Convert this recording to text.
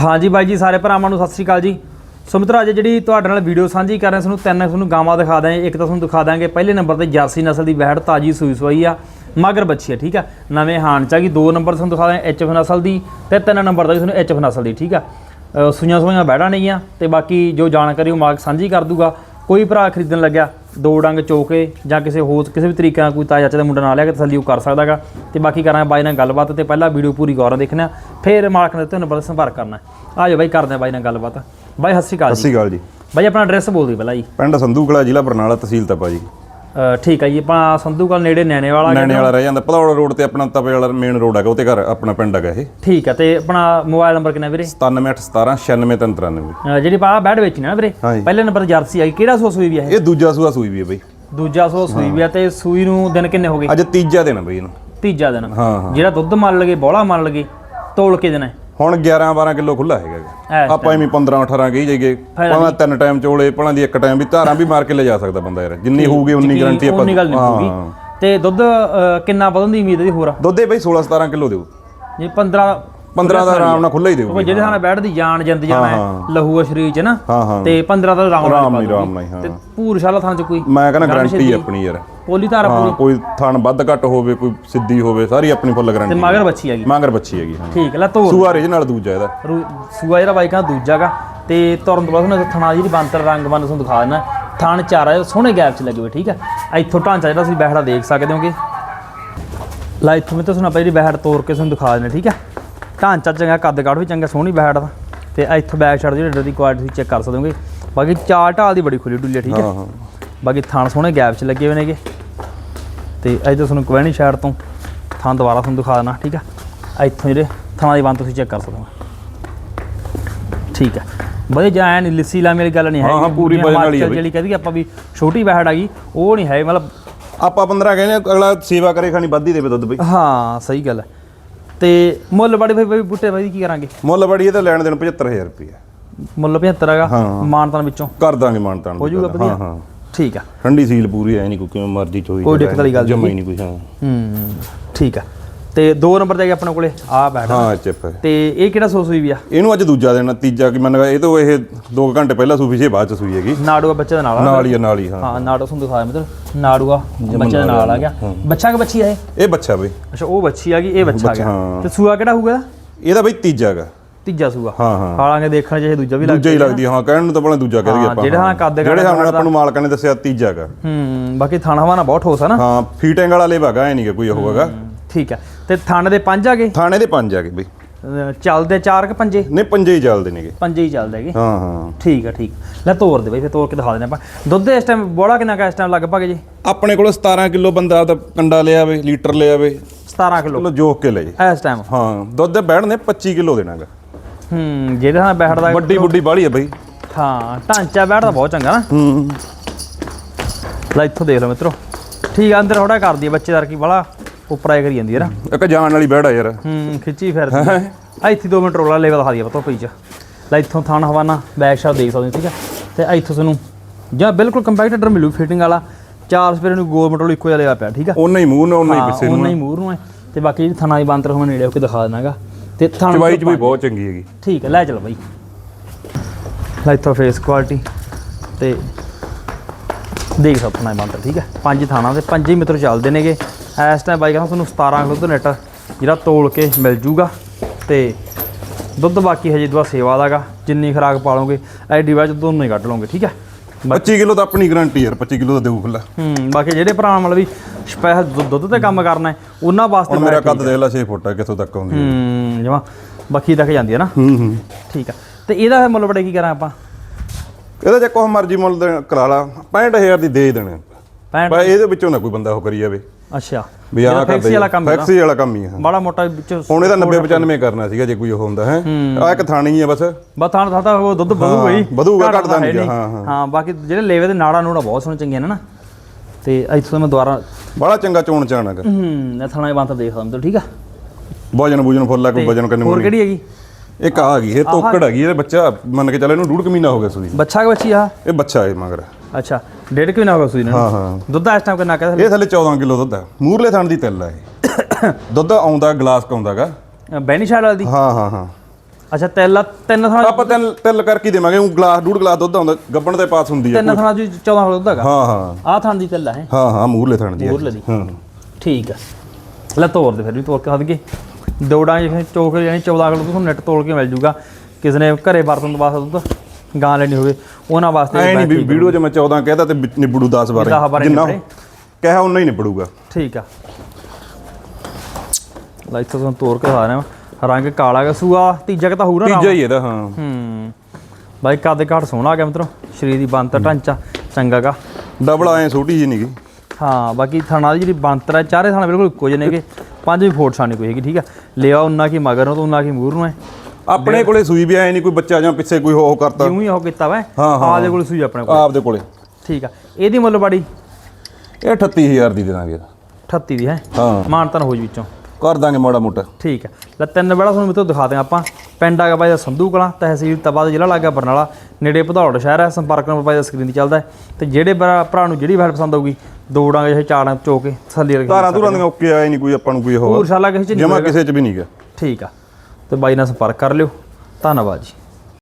ਹਾਂਜੀ ਬਾਈ ਜੀ, ਸਾਰੇ ਭਰਾਵਾਂ ਨੂੰ ਸਤਿ ਸ੍ਰੀ ਅਕਾਲ ਜੀ। ਸੋ ਮਿੱਤਰੋ ਅੱਜ ਜਿਹੜੀ ਤੁਹਾਡੇ ਨਾਲ ਵੀਡੀਓ ਸਾਂਝੀ ਕਰ ਰਹੇ ਸਾਨੂੰ ਤਿੰਨ ਤੁਹਾਨੂੰ ਗਾਵਾਂ ਦਿਖਾ ਦਾਂਗੇ ਇੱਕ ਤਾਂ ਤੁਹਾਨੂੰ ਦਿਖਾ ਦਾਂਗੇ ਪਹਿਲੇ ਨੰਬਰ ਤੇ ਜਾਸੀ ਨਸਲ ਦੀ ਵਹਿੜ ਤਾਜੀ ਸੂਈ ਸਵਾਈ ਆ, ਮਗਰ ਬੱਚੀ ਆ, ਠੀਕ ਆ? ਨਵੇਂ ਹਾਣ ਚ ਆ ਗਈ, ਦੋ ਨੰਬਰ ਤੁਹਾਨੂੰ ਦਿਖਾ ਦਾਂਗੇ ਐਚਐਫ ਨਸਲ ਦੀ ਤੇ ਤਿੰਨ ਨੰਬਰ ਦਾ ਵੀ ਤੁਹਾਨੂੰ ਐਚਐਫ ਨਸਲ ਦੀ, ਠੀਕ ਆ? ਸੁਈਆਂ ਸੁਈਆਂ ਸੂਈਆਂ ਨਹੀਂ ਆ ਤੇ ਬਾਕੀ ਜੋ ਜਾਣਕਾਰੀ ਉਹ ਮਾਰਕ ਸਾਂਝੀ ਕਰ ਦੂਗਾ। ਕੋਈ ਭਰਾ ਖਰੀਦਣ ਲੱਗਿਆ ਦੋ ਡੰਗ ਚੋਕੇ ਜਾਂ ਕਿਸੇ ਹੋਰ ਕਿਸੇ ਵੀ ਤਰੀਕੇ ਨਾਲ ਕੋਈ ਤਾਇਆ ਚਾਚਾ ਦਾ ਮੁੰਡਾ ਨਾਲ ਲਿਆ ਕੇ ਤਸੱਲੀ ਉਹ ਕਰ ਸਕਦਾਗਾ। ਤੇ ਬਾਕੀ ਕਰਾਂਗੇ ਬਾਈ ਨਾਲ ਗੱਲਬਾਤ ਤੇ ਪਹਿਲਾਂ ਵੀਡੀਓ ਪੂਰੀ ਗੌਰ ਨਾਲ ਦੇਖਣਾ ਫਿਰ ਮਾਲਕ ਨੇ ਤੁਹਾਨੂੰ ਬੜਾ ਸੰਪਰਕ ਕਰਨਾ। ਆ ਜਾਓ ਬਾਈ ਕਰਦੇ ਆ ਬਾਈ ਨਾਲ ਗੱਲਬਾਤ। ਬਾਈ ਸਤਿ ਸ਼੍ਰੀ ਅਕਾਲ ਸਤਿ ਜੀ ਸ਼੍ਰੀ ਅਕਾਲ ਜੀ। ਬਾਈ ਆਪਣਾ ਐਡਰੈਸ ਬੋਲ ਦਿਓ ਪਹਿਲਾਂ ਜੀ। ਪਿੰਡ ਸੰਧੂਕਲਾ ਜ਼ਿਲ੍ਹਾ ਬਰਨਾਲਾ ਤਹਿਸੀਲ ਤਪਾ ਜੀ। ਠੀਕ ਹੈ ਜੀ ਆਪਾਂ ਸੰਧੂਕਲ ਨੇੜੇ ਨੈਣੇ ਵਾਲਾ ਨੈਣੇ ਵਾਲਾ ਰਹਿ ਜਾਂਦਾ ਭਦੌੜ ਰੋਡ ਤੇ ਆਪਣਾ ਤਪੇ ਵਾਲਾ ਮੇਨ ਰੋਡ ਹੈਗਾ ਉੱਤੇ ਘਰ ਆਪਣਾ ਪਿੰਡ ਹੈਗਾ ਇਹ। ਠੀਕ ਹੈ ਤੇ ਆਪਣਾ ਮੋਬਾਈਲ ਨੰਬਰ ਕਿੰਨਾ ਵੀਰੇ? 9717 ਅ, ਜਿਹੜੀ ਪਾ ਬੈਡ ਵੇਚਣੀ ਨਾ ਵੀਰੇ। ਪਹਿਲੇ ਨੰਬਰ ਜਰਸੀ ਆਈ ਕਿਹੜਾ ਸੂਆ ਸੂਈ ਵੀ ਹੈ ਇਹ? ਇਹ ਦੂਜਾ ਸੂਆ ਸੂਈ ਵੀ ਹੈ ਬਈ। ਦੂਜਾ ਸੂਆ ਸੂਈ ਵੀ ਹੈ ਤੇ ਸੂਈ ਨੂੰ ਦਿਨ ਕਿੰਨੇ ਹੋ ਗਏ? ਅੱਜ ਤੀਜਾ ਦਿਨ ਬਈ ਇਹਨੂੰ। ਤੀਜਾ ਦਿਨ। ਜਿਹੜਾ ਦੁੱਧ ਮੰਨ ਲਗੇ ਬੋਲਾ ਮੰਨ ਲਗੇ ਤੋਲ ਕੇ ਦੇਣਾ। ਹੁਣ 11 12 ਕਿਲੋ ਖੁੱਲਾ ਹੈਗਾ ਗਾ। ਆਪਾਂ ਐਵੇਂ 15 18 ਕਹੀ ਜਾਈਏ। ਭਾਵੇਂ ਤਿੰਨ ਟਾਈਮ ਚੋਲੇ ਭਲਾਂ ਦੀ ਇੱਕ ਟਾਈਮ ਵੀ ਧਾਰਾਂ ਵੀ ਮਾਰ ਕੇ ਲੈ ਜਾ ਸਕਦਾ ਬੰਦਾ ਯਾਰ। ਜਿੰਨੀ ਹੋਊਗੀ ਉਨੀ ਗਾਰੰਟੀ ਆਪਾਂ ਉਨੀ ਗੱਲ ਨਹੀਂ ਹੋਊਗੀ। ਹਾਂ। ਤੇ ਦੁੱਧ ਕਿੰਨਾ ਵਧਣ ਦੀ ਉਮੀਦ ਹੈ ਦੀ ਹੋਰ? ਦੁੱਧ ਇਹ ਬਈ 16 17 ਕਿਲੋ ਦਿਓ। ਜੇ 15 15 ਦਾ ਆਰਾਮ ਨਾਲ ਖੁੱਲਾ ਹੀ ਦਿਓ ਉਹ ਜਿਹੜੇ ਥਾਂ ਬੈਠ ਦੀ ਜਾਨ ਜਿੰਦ ਜਾਣਾ ਹੈ ਲਹੂ ਆ ਸਰੀਰ ਚ ਨਾ ਹਾਂ ਹਾਂ। ਤੇ 15 ਦਾ ਰਾਮ ਆਰਾਮ ਨਾਲ ਆਰਾਮ ਨਾਲ ਹੀ, ਹਾਂ। ਤੇ ਪੂਰ ਸ਼ਾਲਾ ਥਾਂ ਚ ਕੋਈ ਮੈਂ ਕਹਿੰਦਾ ਗਾਰੰਟੀ ਆਪਣੀ ਯਾਰ। ਪੋਲੀ ਧਾਰਾ ਹਾਂ ਕੋਈ ਥਣ ਵੱਧ ਘੱਟ ਹੋਵੇ ਕੋਈ ਸਿੱਧੀ ਹੋਵੇ ਸਾਰੀ ਆਪਣੀ ਫੁੱਲ ਤੇ ਗਾਰੰਟੀ ਮਗਰ ਬੱਚੀ ਹੈਗੀ। ਮਾਂਗਰ ਬੱਚੀ ਹੈਗੀ ਹਾਂ। ਠੀਕ ਹੈ ਲੈ ਤੋਰ ਸੂਆ ਰੇ ਨਾਲ ਦੂਜਾ ਇਹਦਾ। ਰੂ- ਸੂਆ ਜਿਹੜਾ ਬਾਈ ਕਹਿੰਦਾ ਦੂਜਾ ਗਾ। ਤੇ ਤੁਰਨ ਤੋਂ ਬਾਅਦ ਤੁਹਾਨੂੰ ਥਣਾ ਜਿਹੜੀ ਬੰਤਰ ਰੰਗ ਬੰਨ ਤੁਹਾਨੂੰ ਦਿਖਾ ਦੇਣਾ ਥਣ ਚਾਰ ਆ ਸੋਹਣੇ ਗੈਪ ਚ ਲੱਗੇ ਹੋਏ ਠੀਕ ਹੈ ਇੱਥੋਂ ਢਾਂਚਾ ਜਿਹੜਾ ਤੁਸੀਂ ਬੈਠੜਾ ਦੇਖ ਸਕਦੇ ਹੋਗੇ। ਲੈ ਇੱਥੋਂ ਮੈਂ ਤੁਹਾਨੂੰ ਆਪਾਂ ਜਿਹੜੀ ਬੈਠ ਤੋੜ ਕੇ ਤੁਹਾਨੂੰ ਦਿਖਾ ਦੇਣਾ ਠੀਕ ਹੈ ਢਾਂਚਾ ਚੰਗਾ ਕੱਦ ਕਾਠ ਵੀ ਚੰਗਾ ਸੋਹਣੀ ਬੈਠ ਦਾ ਤੇ ਇੱਥੋਂ ਬੈਕ ਸਾਈਡ ਜਿਹੜੀ ਡਰ ਦੀ ਕੁਆਲਿਟੀ ਤੁਸੀਂ ਚੈੱਕ ਕਰ ਸਕਦੇ ਹੋਗੇ। ਬਾਕੀ ਚਾਰ ਢਾਲ ਦੀ ਬੜੀ ਖੁੱਲੀ ਡੁੱਲੀ ਹੈ ਠੀਕ ਹੈ ਹਾਂ ਹਾਂ। ਬਾਕੀ ਥਣ ਸੋਹਣੇ ਗੈਪ 'ਚ ਲੱਗੇ ਹੋਏ ਨੇਗੇ। ਤੇ ਇੱਧਰ ਤੁਹਾਨੂੰ ਕਵੈਣੀ ਸਾਈਡ ਤੋਂ ਥਣ ਦੁਬਾਰਾ ਤੁਹਾਨੂੰ ਦਿਖਾ ਦੇਣਾ ਠੀਕ ਆ? ਇੱਥੋਂ ਜਿਹੜੇ ਥਣਾਂ ਦੀ ਬੰਦ ਤੁਸੀਂ ਚੈੱਕ ਕਰ ਸਕਦੇ ਹੋ। ਠੀਕ ਹੈ ਬਈ ਜਾਂ ਐਨ ਲਿੱਸੀ ਲਾ ਮੇਰੀ ਗੱਲ ਨਹੀਂ ਹੈ ਹਾਂ, ਹਾਂ, ਪੂਰੀ ਵਜਨ ਵਾਲੀ ਹੈ। ਜਿਹੜੀ ਕਹਦੀ ਆਪਾਂ ਵੀ ਛੋਟੀ ਬਹਿੜ ਆ ਗਈ ਉਹ ਨਹੀਂ ਹੈ ਮਤਲਬ ਆਪਾਂ 15 ਕਹਿੰਦੇ ਆ, ਅਗਲਾ ਸੇਵਾ ਕਰੇ ਖਾਣੀ ਵੱਧ ਹੀ ਦੇਵੇ ਦੁੱਧ ਬਈ। ਹਾਂ ਸਹੀ ਗੱਲ ਹੈ। ਤੇ ਮੁੱਲ ਬੜੇ ਬਈ ਬੂਟੇ ਬਾਈ ਕੀ ਕਰਾਂਗੇ? ਮੁੱਲ ਬੜੀ ਇਹ ਤਾਂ ਲੈਣ ਦੇਣ 75000 ਰੁਪਏ ਮੁੱਲ 75 ਹੈਗਾ ਹਾਂ। ਮਾਨਤਾਨ ਵਿੱਚੋਂ। ਕਰ ਦਾਂਗੇ ਮਾਨਤਾਨ ਹੋ ਜਾਊਗਾ ਹਾਂ ਵਧੀਆ। ਹਾਂ। ਠੀਕ ਆ। ਠੰਡੀ ਸੀਲ ਪੂਰੀ ਐ ਨਹੀਂ ਕੋਈ ਕਿਵੇਂ ਮਰਜ਼ੀ ਚੋਈ ਕੋਈ ਦਿੱਕਤ ਵਾਲੀ ਗੱਲ ਜਮਾ ਹੀ ਨਹੀਂ। ਕੋਈ ਹਾਂ। ਹੂੰ ਠੀਕ ਆ। ਤੇ ਦੋ ਨੰਬਰ ਤੇ ਹੈਗੇ ਆਪਣੇ ਕੋਲੇ ਆ ਬੈਠ। ਹਾਂ ਚਿਪ ਤੇ ਇਹ ਕਿਹੜਾ ਸੋਸ ਹੋਈ ਵੀ ਆ? ਇਹਨੂੰ ਅੱਜ ਦੂਜਾ ਦਿਨ ਆ, ਤੀਜਾ ਕੀ ਮੰਨ ਇਹ ਤੋਂ ਇਹ 2 ਘੰਟੇ ਪਹਿਲਾਂ ਸੂਫੀ ਸੀ ਇਹ ਬਾਅਦ ਚ ਸੂਈ ਹੈਗੀ। ਨਾੜੂਆ ਬੱਚੇ ਦੇ ਨਾਲ ਆ ਨਾਲ ਹੀ ਆ, ਨਾਲ ਹੀ। ਹਾਂ ਹਾਂ ਨਾੜੂ ਤੁਹਾਨੂੰ ਦਿਖਾਇਆ ਮਿੱਤਰ। ਨਾੜੂਆ ਬੱਚੇ ਦੇ ਨਾਲ ਆ ਗਿਆ। ਬੱਚਾ ਕਿ ਬੱਚੀ ਆ ਇਹ? ਇਹ ਬੱਚਾ ਬਈ। ਅੱਛਾ ਉਹ ਬੱਚੀ ਆ ਗਈ ਇਹ ਬੱਚਾ ਆ ਗਿਆ। ਹਾਂ। ਤੇ ਸੂਆ ਕਿਹੜਾ ਹੋਊਗਾ? ਇਹਦਾ? ਬਈ ਤੀਜਾ ਹੈਗਾ ਤੀਜਾ ਸੂਆ। ਹਾਂ ਹਾਂ। ਹਾਲਾਂਕਿ ਦੇਖਣ ਚ ਇਹ ਦੂਜਾ ਵੀ ਦੂਜਾ ਹੀ ਲੱਗਦਾ। ਲੱਗਦੀ ਹਾਂ ਕਹਿਣ ਨੂੰ ਤਾਂ ਪਹਿਲਾਂ ਦੂਜਾ ਕਹਿ ਦਈਏ ਹਾਂ, ਆਪਾਂ ਜਿਹੜੇ ਹਾਂ। ਕੱਦ ਜਿਹੜੇ ਆਪਾਂ ਨੂੰ ਮਾਲਕਾਂ ਨੇ ਦੱਸਿਆ ਤੀਜਾ ਹੈਗਾ। ਹੂੰ ਬਾਕੀ ਥਾਣਾ ਹਵਾਨਾ ਬਹੁਤ ਠੋਸ ਆ ਨਾ। ਹਾਂ ਫੀਟਿੰਗ ਵਾਲਾ ਲੇਵਾਗਾ ਐ ਨਹੀਂ ਕੋਈ ਉਹ ਹੈਗਾ। ਠੀਕ ਆ। ਤੇ ਥਣ ਦੇ ਪੰਜ ਆ ਗਏ ਥਾਣੇ ਦੇ ਪੰਜ ਆ ਗਏ ਬਈ ਚੱਲਦੇ ਚਾਰ ਕਿ ਪੰਜੇ? ਨਹੀਂ ਪੰਜੇ ਹੀ ਚੱਲਦੇ ਨੇਗੇ। ਪੰਜੇ ਹੀ ਚੱਲਦੇ ਹੈਗੇ। ਹਾਂ ਹਾਂ। ਠੀਕ ਆ ਠੀਕ ਲੈ ਤੋਰ ਦੇ ਬਈ ਫਿਰ ਤੋਰ ਕੇ ਦਿਖਾ ਦਿੰਦੇ ਆਪਾਂ। ਦੁੱਧ ਇਸ ਟਾਈਮ ਬੋਲਾ ਕਿੰਨਾ ਕਾ ਇਸ ਟਾਈਮ ਲਗਭਗ ਜੀ? ਆਪਣੇ ਕੋਲ 17 ਕਿਲੋ ਬੰਦਾ ਤਾਂ ਕੰਡਾ ਲਿਆ ਵੇ ਲੀਟਰ ਲਿਆ ਵੇ 17 ਕਿਲੋ। ਜੋਕ ਕੇ ਲੈ ਜੇ। ਇਸ ਟਾਈਮ ਹਾਂ ਦੁੱਧ ਦੇ ਬੈਠਨੇ 25 ਕਿਲੋ ਦੇਣਾਗਾ। ਹੂੰ ਜਿਹਦੇ ਨਾਲ ਬੈਠਦਾ ਵੱਡੀ ਬੁੱਢੀ ਬਾਲੀ ਹੈ ਬਈ। ਹਾਂ ਢਾਂਚਾ ਬੈਠਦਾ ਬਹੁਤ ਚੰਗਾ ਨਾ। ਹੂੰ। ਲੈ ਇੱਥੋਂ ਦੇਖ ਲਓ ਮਿੱਤਰੋ। ਠੀਕ ਆ ਅੰਦਰ ਥੋੜਾ ਕਰਦੀ ਹੈ ਬੱਚੇਦਾਰ ਕੀ ਬੜਾ ਉਪਰਾਏ ਕਰੀ ਜਾਂਦੀ ਹੈ ਨਾ। ਇੱਕ ਜਾਣ ਵਾਲੀ ਬੈੜ ਆ ਯਾਰ। ਹੂੰ ਖਿੱਚੀ ਫਿਰਦੀ ਆ। ਇੱਥੇ 2 ਮਿੰਟ ਰੋਲਾ ਲੈਵਲ ਦਿਖਾ ਦਈਏ ਪਤੋ ਪਈ ਚ। ਲੈ ਇੱਥੋਂ ਥਾਣ ਹਵਾਨਾ ਬੈਕ ਸ਼ਾਟ ਦੇਖ ਸਕਦੇ ਠੀਕ ਹੈ ਤੇ ਇੱਥੋਂ ਤੁਹਾਨੂੰ ਜਾਂ ਬਿਲਕੁਲ ਕੰਪੈਕਟਰ ਮਿਲੂ ਫਿਟਿੰਗ ਵਾਲਾ ਚਾਰ ਸਪੇਰੇ ਨੂੰ ਗੋਲ ਮਟੋਲ ਇੱਕੋ ਜਿਹਾ ਲਿਆ ਪਿਆ ਠੀਕ ਆ? ਉਹਨਾਂ ਹੀ ਮੂੰਹ ਨਾਲ ਉਹਨਾਂ ਹੀ ਪਿੱਛੇ ਉਹਨਾਂ ਨੂੰ ਹੀ ਮੂਰ ਨੂੰ ਤੇ ਬਾਕੀ ਥਾਣਾ ਦੀ ਬੰਤਰ ਹੋਣ ਨੇੜੇ ਹੋ ਕੇ ਦਿਖਾ ਦੇਣਾਗਾ ਤੇ ਥਾਣਾ ਚਵਾਈ ਚ ਵੀ ਬਹੁਤ ਚੰਗੀ ਹੈਗੀ। ਠੀਕ ਹੈ ਲੈ ਚਲੋ ਬਾਈ। ਲੈ ਇੱਥੋਂ ਫੇਸ ਕੁਆਲਿਟੀ ਤੇ ਦੇਖ ਸਕਣਾ ਮੰਤਰ ਠੀਕ ਹੈ? ਪੰਜ ਥਾਣਾ ਤੇ ਪੰਜ ਹੀ ਮਿੱਤਰ ਚੱਲਦੇ ਨੇਗੇ। ਇਸ ਟਾਈਮ ਬਾਈ ਕਹਿੰਦਾ ਤੁਹਾਨੂੰ 17 ਕਿਲੋ ਦੁੱਧ ਨੈਟ ਜਿਹੜਾ ਤੋਲ ਕੇ ਮਿਲ ਜੂਗਾ ਤੇ ਦੁੱਧ ਬਾਕੀ ਹਜੇ ਦੁਆ ਸੇਵਾ ਦਾਗਾ ਜਿੰਨੀ ਖਰਾਕ ਪਾਲੋਗੇ ਐਡੀ ਵਾਰ ਚ ਦੋਨੋਂ ਹੀ ਕੱਢ ਲਓਗੇ ਠੀਕ ਹੈ? 25 ਕਿਲੋ ਤਾਂ ਆਪਣੀ ਗਾਰੰਟੀ ਯਾਰ 25 ਕਿਲੋ ਦਾ ਦੇਊ ਖੁੱਲਾ ਹੂੰ ਬਾਕੀ ਜਿਹੜੇ ਭਰਾ ਮਤਲਬ ਵੀ ਸਪੈਸ਼ਲ ਦੁੱਧ ਤੇ ਕੰਮ ਕਰਨਾ ਹੈ ਉਹਨਾਂ ਵਾਸਤੇ ਮੇਰਾ ਕੱਦ ਦੇਖ ਲੈ 6 ਫੁੱਟ ਆ ਕਿੱਥੋਂ ਤੱਕ ਆਉਂਦੀ ਹੈ ਹੂੰ ਜਮਾ। ਬਾਕੀ ਤੱਕ ਜਾਂਦੀ ਹੈ ਨਾ? ਹੂੰ ਹੂੰ। ਠੀਕ ਆ। ਤੇ ਇਹਦਾ ਮੁੱਲ ਬੜੇ ਕੀ ਕਰਾਂ ਆਪਾਂ? ਇਹਦਾ ਜੇ ਕੋਹ ਮਰਜ਼ੀ ਮੁੱਲ ਦੇ ਕਰਾ ਲਾ। 65000 ਦੀ ਦੇ ਦੇਣੇ। 65 ਪਰ ਇਹਦੇ ਵਿੱਚੋਂ ਨਾ ਕੋਈ ਬੰਦਾ ਉਹ ਕਰੀ ਜਾਵੇ। ਅੱਛਾ। ਵੀ ਆਹ ਫੈਕਸੀ ਕਰਦੇ ਵਾਲਾ ਕੰਮ ਹੈ ਨਾ। ਫੈਕਸੀ ਵਾਲਾ ਕੰਮ ਹੀ ਹੈ ਬੜਾ ਮੋਟਾ ਵਿੱਚ ਹੁਣ ਇਹਦਾ 90 95 ਕਰਨਾ ਸੀਗਾ ਜੇ ਕੋਈ ਉਹ ਹੁੰਦਾ ਹੈ। ਆ ਇੱਕ ਥਾਣੀ ਹੈ ਬਸ। ਬਸ ਥਾਂ ਉਹ ਦੁੱਧ ਵਧੂਗਾ ਹੀ ਵਧੂਗਾ, ਘਟਦਾ ਘਟਦਾ ਹੈ ਨਹੀਂ, ਹਾਂ, ਹਾਂ। ਹਾਂ ਬਾਕੀ ਜਿਹੜੇ ਲੇਵੇ ਦੇ ਨਾੜਾ ਨੂੜਾ ਬਹੁਤ ਸੋਹਣੇ ਚੰਗੀਆਂ ਨੇ ਨਾ। ਤੇ ਇੱਥੋਂ ਮੈਂ ਦੁਬਾਰਾ ਬੜਾ ਚੰਗਾ ਚੋਣ ਚਾਣਾਗਾ ਹੂੰ ਇਹ ਥਾਣਾ ਹੀ ਬੰਦ ਦੇਖ ਸਕਦੇ ਠੀਕ ਆ। ਵਜਨ ਬੁਜਨ ਫੁੱਲਾ ਕੋਈ ਵਜਨ ਕਰਨੇ ਹੋਰ ਕਿਹੜੀ ਹੈਗੀ? ਇੱਕ ਆ ਗਈ ਇਹ ਤੋਕੜ ਹੈਗੀ। ਇਹ ਬੱਚਾ ਮੰਨ ਕੇ ਚੱਲ ਇਹਨੂੰ ਡੂਢ ਕੁ ਮਹੀਨਾ ਹੋ ਗਿਆ ਨੂੰ। ਬੱਚਾ ਕਿ ਬੱਚੀ ਆ ਇਹ ਬੱਚਾ ਹੈ ਮਗਰ। ਅੱਛਾ ਡੇਢ ਕਿਉਂ ਨਾ ਹੋਗਾ ਸੂਈ ਨੂੰ? ਹਾਂ ਹਾਂ। ਦੁੱਧ ਇਸ ਟਾਈਮ ਕਿੰਨਾ ਕਹਿੰਦਾ ਇਹ ਥੱਲੇ? 14 ਕਿਲੋ ਦੁੱਧ ਹੈ ਮੂਰਲੇ ਥਣ ਦੀ ਤਿੱਲ ਹੈ ਇਹ। ਦੁੱਧ ਆਉਂਦਾ ਗਲਾਸ ਕਾਉਂਦਾਗਾ ਬੈਨੀ ਸ਼ਾਲ ਵਾਲੀ ਦੀ? ਹਾਂ ਹਾਂ ਹਾਂ। ਅੱਛਾ ਤਿੰਨ ਤਿੰਨ ਥਾਂ ਆਪਾਂ ਤਿੰਨ ਤਿੰਨ ਕਰਕੇ ਹੀ ਦੇਵਾਂਗੇ ਉਹ ਗਲਾਸ ਡੂਢ ਗਲਾਸ ਦੁੱਧ ਆਉਂਦਾ ਗੱਬਣ ਦੇ ਪਾਸ ਹੁੰਦੀ ਆ ਤਿੰਨ ਥਾਂ ਜੀ 14 ਕਿਲੋ ਦੁੱਧ ਹੈਗਾ? ਹਾਂ ਹਾਂ। ਆਹ ਥਾਂ ਦੀ ਤਿੱਲਾ ਹੈ ਹਾਂ ਹਾਂ ਮੂਰਲੇ ਥਣ ਦੀ ਆ। ਮੂਹਰਲੇ ਦੀ। ਹਾਂ। ਠੀਕ ਆ। ਲੈ ਤੋੜ ਦੇ ਫਿਰ ਵੀ ਤੋੜ ਕੇ ਹੱਦ ਦੋ ਡਾਂ ਜਿਹੜੇ ਚੋਕ ਜਾਨੀ 14 ਕਿਲੋ ਤੁਹਾਨੂੰ ਨੈਟ ਤੋੜ ਕੇ ਮਿਲ ਜੂਗਾ। ਕਿਸੇ ਨੇ ਘਰੇ ਵਰਤਣ ਵਾਸਤੇ ਦੁੱਧ ਗਾਂ ਲੈਣੀ ਹੋਵੇ ਉਹਨਾਂ ਵਾਸਤੇ ਐ ਨਹੀਂ ਵੀਡੀਓ 'ਚ ਮੈਂ 14 ਕਹਿਤਾ ਤੇ ਨਿਬੜੂ 10 ਦਸ ਬਾਰੇ। ਬਾਰਾਂ ਜਿੰਨਾ ਨਿਬੜੇ। ਕਿਹਾ ਉਨਾ ਹੀ ਨਿਬੜੂਗਾ। ਠੀਕ ਆ। ਲੈ ਇੱਥੋਂ ਤੁਹਾਨੂੰ ਤੋੜ ਕੇ ਦਿਖਾ ਰਿਹਾ ਰੰਗ ਕਾਲਾ ਹੈਗਾ ਸੂਆ ਤੀਜਾ ਕਿ ਤਾਂ ਹੋਊ ਨਾ ਤੀਜਾ ਹੀ ਇਹਦਾ ਹਾਂ। ਹੂੰ। ਬਾਈ ਕੱਦ ਘਾਟ ਸੋਹਣਾ ਆ ਗਿਆ ਮਿੱਤਰੋ ਸਰੀਰ ਦੀ ਬੰਤਰ ਢਾਂਚਾ ਚੰਗਾ ਗਾ ਡਬਲ ਐ ਛੋਟੀ ਜੀ ਨਹੀਂਗੀ ਹਾਂ ਬਾਕੀ ਥਾਣਾ ਦੀ ਜਿਹੜੀ ਬੰਤਰ ਹੈ ਚਾਰੇ ਥਾਣਾ ਬਿਲਕੁਲ ਇੱਕੋ ਜਿਹੇ ਨੇਗੇ। ਪੰਜ ਵੀ ਫੋਟ ਛਾਣੀ ਕੋਈ ਹੈਗੀ ਠੀਕ ਆ? ਲਿਆ ਉਹਨਾਂ ਕੀ ਮਗਰ ਨੂੰ ਤੇ ਉਹਨਾਂ ਕੀ ਮੂਰ ਨੂੰ ਹੈ ਆਪਣੇ ਕੋਲੇ ਸੂਈ ਵੀ ਐ ਨਹੀਂ ਕੋਈ ਬੱਚਾ ਜਾਂ ਪਿੱਛੇ ਕੋਈ ਹੋ ਕਰਤਾ। ਕਿਉਂ ਹੀ ਉਹ ਕੀਤਾ ਵਾ। ਆਪਦੇ ਕੋਲ ਸੂਈ ਆਪਣੇ ਕੋਲ। ਆਪਦੇ ਕੋਲੇ। ਠੀਕ ਆ। ਇਹਦੀ ਮੁੱਲ ਬਾੜੀ? ਇਹ 38000 ਦੀ ਦੇ ਦਾਂਗੇ 38 ਦੀ ਹੈ? ਹਾਂ। ਮਾਨਤਨ ਹੋ ਜੀ ਵਿੱਚੋਂ। ਕਰ ਦਾਂਗੇ ਮਾੜਾ ਮੋਟਾ। ਠੀਕ ਹੈ ਲੈ ਤਿੰਨ ਵੇਲਾ ਤੁਹਾਨੂੰ ਮਿੱਤਰੋ ਦਿਖਾ ਦਿਆਂ ਆਪਾਂ। ਪਿੰਡ ਆ ਗਿਆ ਬਾਈ ਦਾ ਸੰਧੂ ਕਲਾਂ ਤਹਿਸੀਲ ਤਬਾਦ ਜ਼ਿਲ੍ਹਾ ਲੱਗਾ ਬਰਨਾਲਾ। ਨੇੜੇ ਭਦੌੜ ਸ਼ਹਿਰ ਹੈ ਸੰਪਰਕ ਨੰਬਰ ਦਾ ਸਕਰੀਨ ਤੇ ਚੱਲਦਾ ਤੇ ਜਿਹੜੇ ਭਰਾ ਨੂੰ ਜਿਹੜੀ ਵੈਲ ਪਸੰਦ ਆਊਗੀ ਦੋ ਡਾਂਗੇ ਚਾਹੇ ਚਾਰ ਚੋ ਕੇ ਥੱਲੇ ਰੱਖੀ ਧਾਰਾਂ ਧੂਰਾਂ ਦੀਆਂ ਓਕੇ ਆਏ ਨਹੀਂ ਕੋਈ ਆਪਾਂ ਨੂੰ ਕੋਈ ਹੋਰ ਹੋਰ ਸਾਲਾ ਕਿਸੇ ਚ ਨਹੀਂ ਜਮਾ। ਕਿਸੇ 'ਚ ਵੀ ਨਹੀਂਗਾ ਠੀਕ ਆ। ਤੇ ਬਾਈ ਨਾਲ ਸੰਪਰਕ ਕਰ ਲਿਓ। ਧੰਨਵਾਦ ਜੀ।